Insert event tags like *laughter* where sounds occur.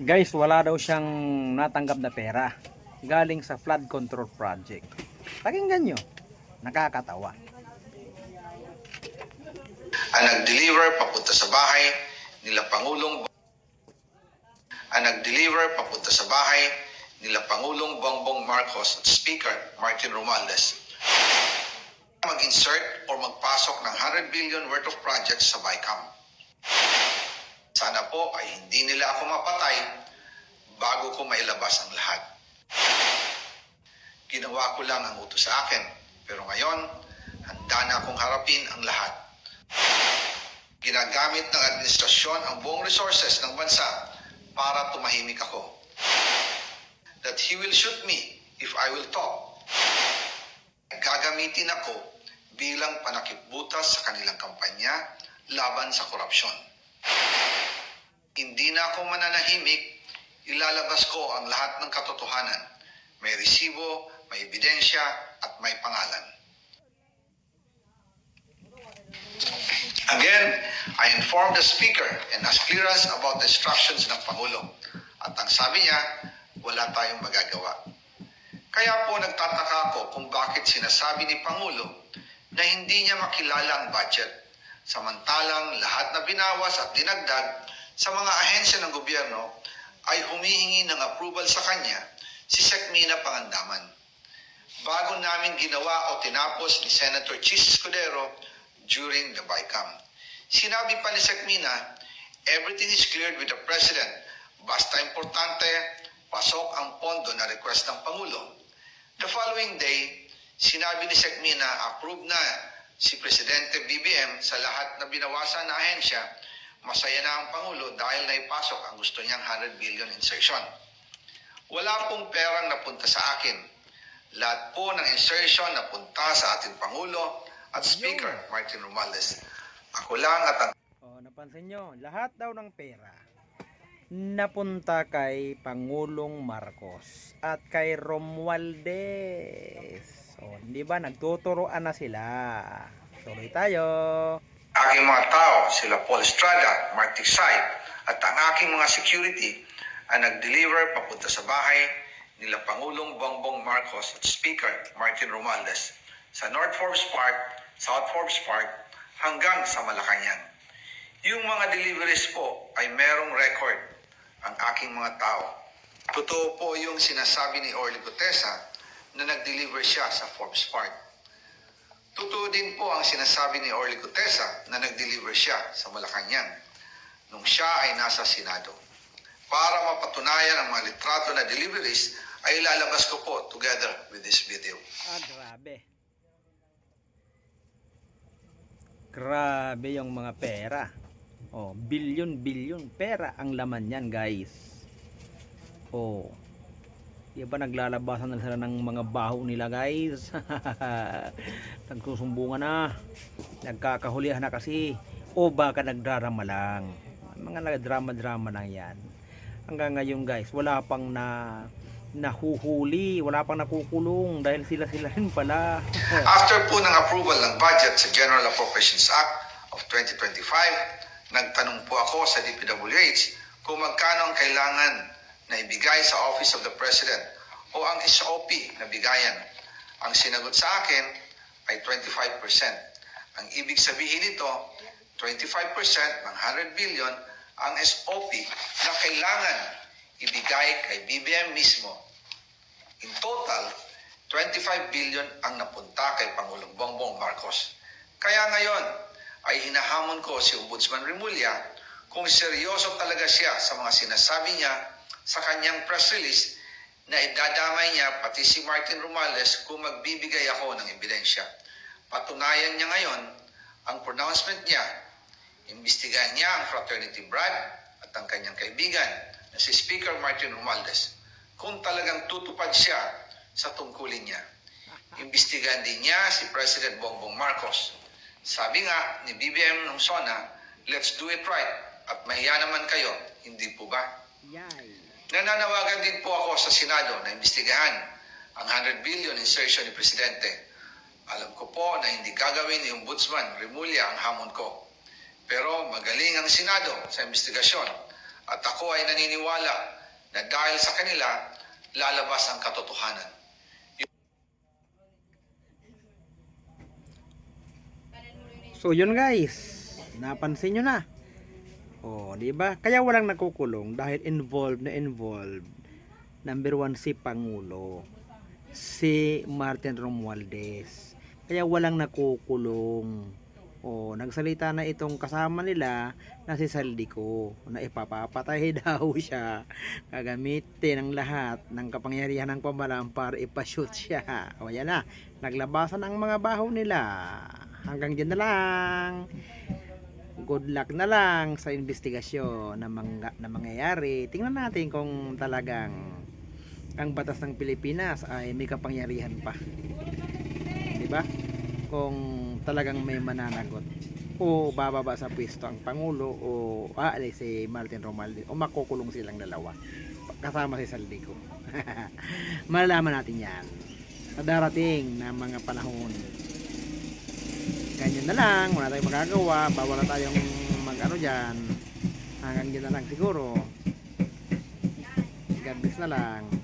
Guys, wala daw siyang natanggap na pera galing sa flood control project. Pakinggan nyo, nakakatawa. ang nag-deliver papunta sa bahay nila Pangulong ang nag-deliver papunta sa bahay nila Pangulong Bongbong Marcos at Speaker Martin Romualdez mag-insert or magpasok ng 100 billion worth of projects sa BICAM. Sana po ay hindi nila ako mapatay bago ko mailabas ang lahat. Ginawa ko lang ang utos sa akin, pero ngayon, handa na akong harapin ang lahat. Ginagamit ng administrasyon ang buong resources ng bansa para tumahimik ako. That he will shoot me if I will talk. Gagamitin ako bilang panakipbutas sa kanilang kampanya laban sa korupsyon. Hindi na ako mananahimik, ilalabas ko ang lahat ng katotohanan. May resibo, may ebidensya, at may pangalan. Again, I informed the Speaker and asked clearance about the instructions ng Pangulo. At ang sabi niya, wala tayong magagawa. Kaya po nagtataka ako kung bakit sinasabi ni Pangulo na hindi niya makilala ang budget. Samantalang lahat na binawas at dinagdag sa mga ahensya ng gobyerno ay humihingi ng approval sa kanya si Sekmina Pangandaman. Bago namin ginawa o tinapos ni Senator Chis Escudero during the BICAM. Sinabi pa ni Sekmina, everything is cleared with the President. Basta importante, pasok ang pondo na request ng Pangulo. The following day, sinabi ni Sekmina, approved na si Presidente BBM sa lahat na binawasan na ahensya. Masaya na ang Pangulo dahil naipasok ang gusto niyang 100 billion insertion. Wala pong perang napunta sa akin. Lahat po ng insertion napunta sa ating Pangulo at Speaker Martin Romualdez. Ako lang at ang O, napansin nyo, lahat daw ng pera napunta kay Pangulong Marcos at kay Romualdez. O, di ba, nagtuturoan na sila. Tuloy tayo. Aking mga tao, sila Paul Estrada, Mark Tiksay, at ang aking mga security ang nag-deliver papunta sa bahay nila Pangulong Bongbong Marcos at Speaker Martin Romualdez sa North Forbes Park, South Forbes Park, hanggang sa Malacanang. Yung mga deliveries po ay merong record ang aking mga tao. Totoo po yung sinasabi ni Orly Gutesa na nag-deliver siya sa Forbes Park. Totoo din po ang sinasabi ni Orly Gutesa na nag-deliver siya sa Malacanang nung siya ay nasa Senado. Para mapatunayan ang mga litrato na deliveries, ay ilalabas ko po together with this video. Ah, grabe. Grabe yung mga pera. Oh, bilyon-bilyon pera ang laman yan, guys. Oh. Di ba naglalabasan na sila ng mga baho nila, guys? *laughs* Nagsusumbungan na. Nagkakahulihan na kasi. O baka nagdrarama lang. Mga nagdrama-drama lang yan. Hanggang ngayon, guys, wala pang na nahuhuli, wala pang nakukulong dahil sila-sila rin pala. *laughs* After po ng approval ng budget sa General Appropriations Act of 2025, nagtanong po ako sa DPWH kung magkano ang kailangan na ibigay sa Office of the President o ang SOP na bigayan. Ang sinagot sa akin ay 25%. Ang ibig sabihin nito, 25% ng 100 billion ang SOP na kailangan ibigay kay BBM mismo. In total, 25 billion ang napunta kay Pangulong Bongbong Marcos. Kaya ngayon ay hinahamon ko si Ombudsman Remulla kung seryoso talaga siya sa mga sinasabi niya sa kanyang press release na idadamay niya pati si Martin Romales kung magbibigay ako ng ebidensya. Patunayan niya ngayon ang pronouncement niya. Imbestigahan niya ang fraternity Brad at ang kanyang kaibigan na si Speaker Martin Romualdez kung talagang tutupad siya sa tungkulin niya. Imbestigahan din niya si President Bongbong Marcos. Sabi nga ni BBM ng SONA, let's do it right at mahiya naman kayo, hindi po ba? Yay. Nananawagan din po ako sa Senado na imbestigahan ang 100 billion insertion ni Presidente. Alam ko po na hindi gagawin ni Ombudsman Remulla ang hamon ko. Pero magaling ang Senado sa investigasyon At ako ay naniniwala na dahil sa kanila, lalabas ang katotohanan. So yun guys, napansin nyo na. Oh, di ba? Kaya walang nakukulong dahil involved na involved. Number one si Pangulo, si Martin Romualdez. Kaya walang nakukulong. Oh, nagsalita na itong kasama nila na si Saldico na ipapapatay *laughs* daw siya. Gagamitin ang lahat ng kapangyarihan ng pamalaan para ipashoot siya. O yan na, naglabasan ang mga baho nila. Hanggang dyan na lang. Good luck na lang sa investigasyon na, mga, na mangyayari. Tingnan natin kung talagang ang batas ng Pilipinas ay may kapangyarihan pa. Di ba? Kung talagang may mananagot o bababa sa pwesto ang Pangulo o aalis si Martin Romualdez o makukulong silang dalawa kasama si Saldico. *laughs* Malalaman natin yan sa darating na mga panahon. Ganyan na lang, wala tayong magagawa, bawal na tayong mag ano dyan. Hanggang dyan na lang siguro. God bless na lang.